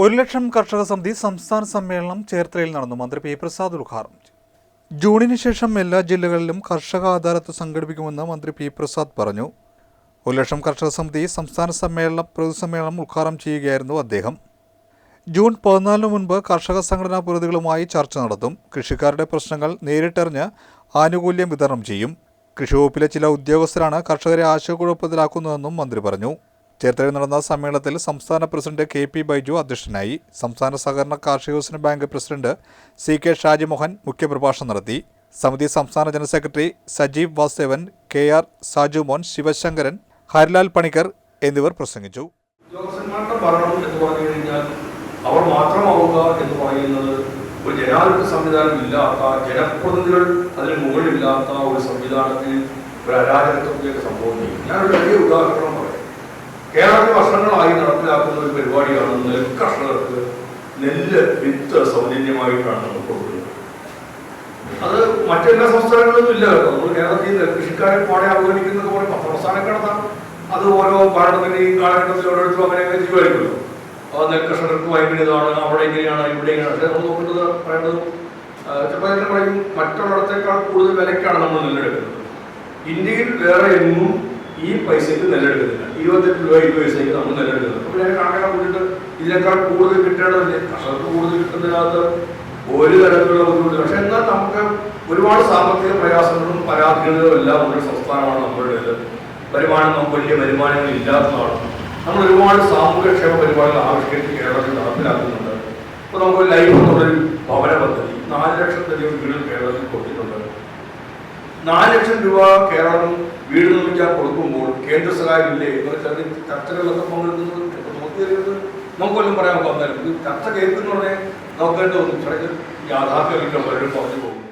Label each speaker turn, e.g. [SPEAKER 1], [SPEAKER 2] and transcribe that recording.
[SPEAKER 1] ഒരു ലക്ഷം കർഷക സമിതി സംസ്ഥാന സമ്മേളനം ചേർത്തലയിൽ നടന്നു. മന്ത്രി പി പ്രസാദ് ഉദ്ഘാടനം. ജൂണിന് ശേഷം എല്ലാ ജില്ലകളിലും കർഷക അദാലത്ത് സംഘടിപ്പിക്കുമെന്ന് മന്ത്രി പി പ്രസാദ് പറഞ്ഞു. ഒരു ലക്ഷം കർഷക സമിതി സംസ്ഥാന സമ്മേളനം പൊതുസമ്മേളനം ഉദ്ഘാടനം ചെയ്യുകയായിരുന്നു അദ്ദേഹം. ജൂൺ പതിനാലിന് മുൻപ് കർഷക സംഘടനാ പ്രതിനിധികളുമായി ചർച്ച നടത്തും. കൃഷിക്കാരുടെ പ്രശ്നങ്ങൾ നേരിട്ടറിഞ്ഞ് ആനുകൂല്യം വിതരണം ചെയ്യും. കൃഷിവകുപ്പിലെ ചില ഉദ്യോഗസ്ഥരാണ് കർഷകരെ ആശയക്കുഴപ്പത്തിലാക്കുന്നതെന്നും മന്ത്രി പറഞ്ഞു. ചേർത്തലയിൽ നടന്ന സമ്മേളനത്തിൽ സംസ്ഥാന പ്രസിഡന്റ് കെ പി ബൈജു അധ്യക്ഷനായി സംസ്ഥാന സഹകരണ കാർഷിക വികസന bank president C K Shajimohan മുഖ്യപ്രഭാഷണം നടത്തി. സമിതി സംസ്ഥാന general secretary Sajeev Vasudevan K R Sajumon Sivasankaran Harilal Panicker എന്നിവർ പ്രസംഗിച്ചു.
[SPEAKER 2] അവർ മാത്രമാവുക എന്ന് പറയുന്നത് ഒരു ജനാധിപത്യ സംവിധാനം ഇല്ലാത്ത ജനപ്രതിനിധികൾ അതിന് മുകളിലില്ലാത്ത ഒരു സംവിധാനത്തിൽ ഒരു അരാജകത്വത്തിലേക്ക് സംഭവിക്കും ഞാനൊരു വലിയ ഉദാഹരണം കേരളത്തിൽ വർഷങ്ങളായി നടപ്പിലാക്കുന്ന ഒരു പരിപാടിയാണ് നെൽ കർഷകർക്ക് നെല്ല് വിത്ത് സൗജന്യമായിട്ടാണ് നമ്മൾ കൊടുക്കുന്നത്. അത് മറ്റെല്ലാ സംസ്ഥാനങ്ങളിലും ഇല്ല നമ്മൾ കേരളത്തിൽ കൃഷിക്കാരെ പാടെ അവഗണിക്കുന്നത് പോലെ നടത്താം. അത് ഓരോ ഭരണത്തിന്റെയും കാലഘട്ടത്തിൽ ഓരോരുത്തരും അങ്ങനെയൊക്കെ ചെയ്യുമായിരിക്കുമല്ലോ. അത് നെൽകർഷകർക്ക് ഭയങ്കര ഇതാണ് അവിടെ ഇങ്ങനെയാണ് ഇവിടെ നമ്മൾ നോക്കേണ്ടത് പറയേണ്ടത് ചിലപ്പോൾ തന്നെ പറയും മറ്റുള്ളിടത്തേക്കാൾ കൂടുതൽ വിലക്കാണ് നമ്മൾ നെല്ലെടുക്കുന്നത്. ഇന്ത്യയിൽ വേറെ എങ്ങും ഈ പൈസയ്ക്ക് നെല്ലെടുക്കുന്നില്ല. ഇരുപത്തെട്ട് രൂപ ഇരുപത് പൈസയ്ക്ക് നമ്മൾ നെല്ലെടുക്കുന്നത് അപ്പോൾ ഞാൻ കണക്കാക്കാൻ കൂട്ടിയിട്ട് ഇതിനേക്കാൾ കൂടുതൽ കിട്ടേണ്ടതില്ല കർഷകർക്ക് കൂടുതൽ കിട്ടുന്നതിനകത്ത് ഒരു തരത്തിലുള്ള ബുദ്ധിമുട്ട്. പക്ഷെ എന്നാൽ നമുക്ക് ഒരുപാട് സാമ്പത്തിക പ്രയാസങ്ങളും പരാതികളും എല്ലാം ഉള്ള സംസ്ഥാനമാണ് നമ്മളുടേത് വരുമാനം നമുക്ക് വലിയ വരുമാനങ്ങൾ ഇല്ലാത്തതാണ്. നമ്മൾ ഒരുപാട് സാമൂഹ്യക്ഷേമ പരിപാടികൾ ആവിഷ്കരിച്ച് കേരളത്തിൽ നടപ്പിലാക്കുന്നുണ്ട്. ഇപ്പോൾ നമുക്ക് ലൈഫ് എന്നുള്ളൊരു ഭവന പദ്ധതി നാല് ലക്ഷത്തിലധികം വീടുകൾ കേരളത്തിൽ കൊടുത്തിട്ടുണ്ട് നാല് ലക്ഷം രൂപ കേരളം വീട് നിർമ്മിക്കാൻ കൊടുക്കുമ്പോൾ കേന്ദ്ര സഹായമില്ലേ? എന്നൊക്കെ ചെറിയ ചർച്ചകളിലൊക്കെ പങ്കെടുക്കുന്നത് ഇപ്പൊ നമുക്ക് വല്ലതും പറയാൻ വന്നാലും ചർച്ച കേൾക്കുന്ന ഉടനെ നോക്കേണ്ട ഒന്നും ചില യാഥാർത്ഥ്യമില്ല പലരും പറഞ്ഞു പോകും